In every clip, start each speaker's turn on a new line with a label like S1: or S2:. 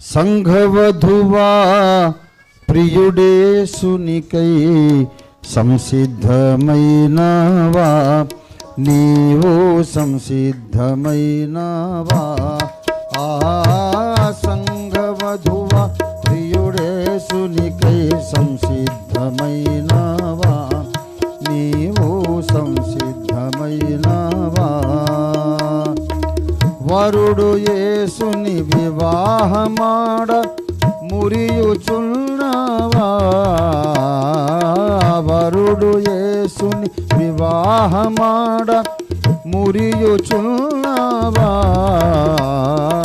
S1: సంఘవధువా ప్రియుడేసునికై సంసిద్ధమైనవా నీవు సంసిద్ధమైనవా ఆ సంఘవధువా ప్రియుడేసునికై సంసిద్ధమైనవా వరుడు యేసుని వివాహమాడ మురియుచున్నవా? వరుడు యేసుని వివాహమాడ మురియుచున్నవా? ఆత్మవరుని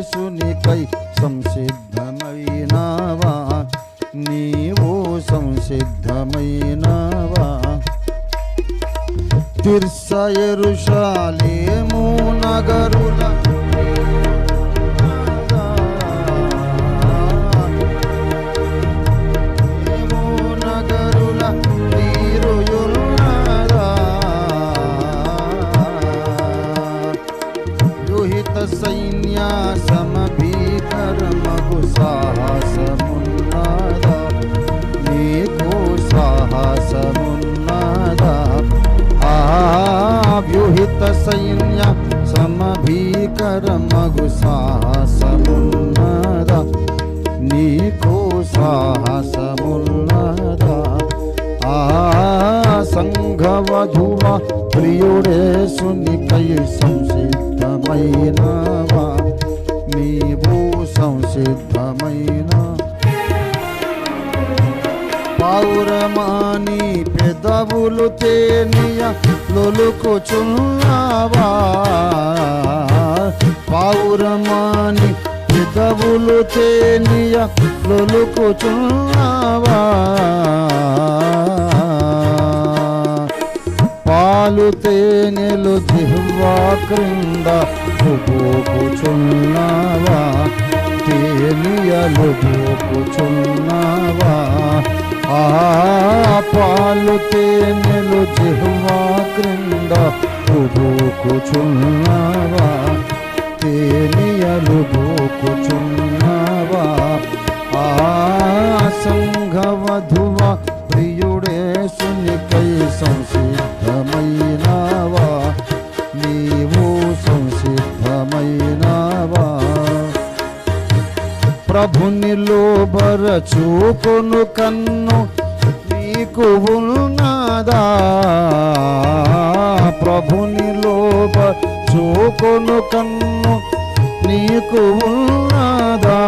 S1: యేసునికై సంసిద్ధమైనవా? నీవు సంసిద్ధమైనవా? తిర్సయరుషాలేము నగరు సైన్య సమభీకరమగు సాహసమున్నదా? నీకు సాహసమున్నదా? ఆ సంఘవధువ ప్రియుడేసునికై సంసిద్ధమైనా? పౌరమాని పెదవులు తేనియ లొలుకుచున్నావా పౌరమాని పెదవులు తేనియ లొలుకుచున్నావా పాలు తేనెలు జిహ్వా క్రింద పోకుచున్నావా తేనియలు పోకుచున్నావా ఆ పాలు తేనెలు జిహ్వా క్రింద పోకుచున్నావా తేనియలు పోకుచున్నావా ఆ సంఘవధువ ప్రియుడేసునికై సంసిద్ధమైనవా? నీవు సంసిద్ధమైనవా? ప్రభునిలో బరచూకొను కన్ను కుహుణు నాదా ప్రభుని లోప చూకొను కన్ను నీకు ఉన్నదా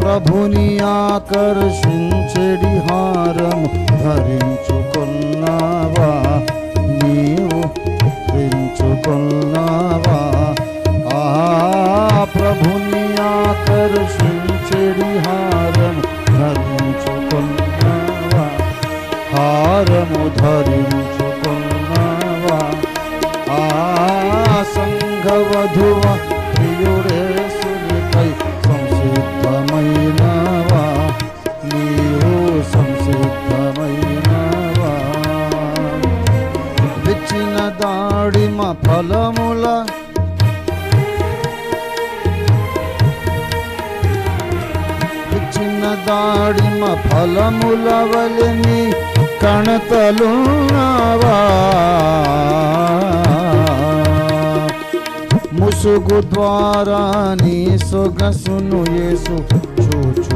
S1: ప్రభుని ఆకర్షించడి హారము ధరి హారము ధరించుకున్నావా ఆ సంఘవధువ ప్రియుడేసునికై కర్మ ఫలముల వలని కణతలున్నావా? ముసుగు ద్వారా నీ సొగసును యేసు చూచు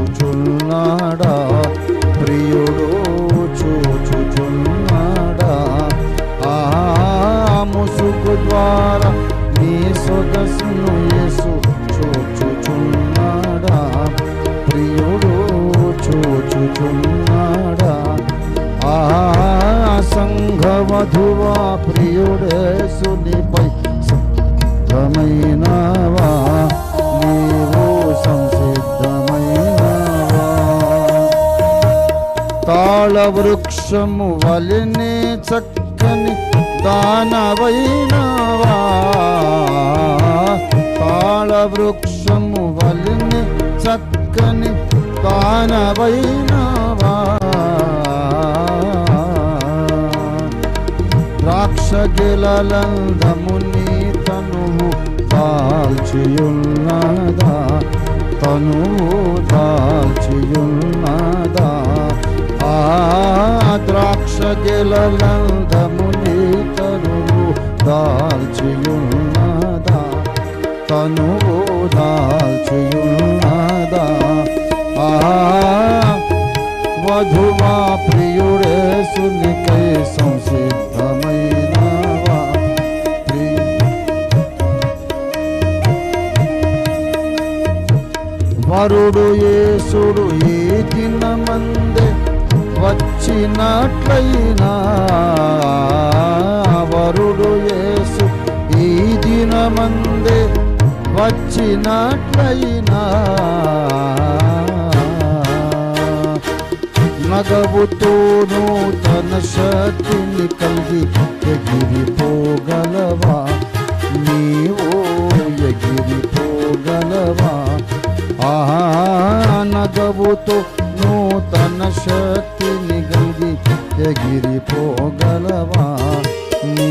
S1: వృక్షము వలినే చక్కని దానవైనవా? తాళ వృక్షము వలినే చక్కని దానవైనవా? రాక్షగిలందముని తనువు దాల్చియున్నదా? తనువు దాల్చియున్నదా? ఆ ద్రాక్ష గిలలందముని తనువు దాల్చియున్నదా తనువు దాల్చియున్నదా ఆ వధువా ప్రియుడే సునికై సంసిద్ధమైనవా ప్రియ వరుడు యేసుడు ఈ దినమందే వచ్చినట్లయినా వరుడు యేసు ఈ దినమందే వచ్చినట్లయినా. నగవుతోనూ తన శక్తిని కలిగి ఎగిరిపోగలవా? నీవో ఎగిరిపోగలవా? ఆహా నగవుతో నూతన శక్తి ఎగిరిపోగలవా నీ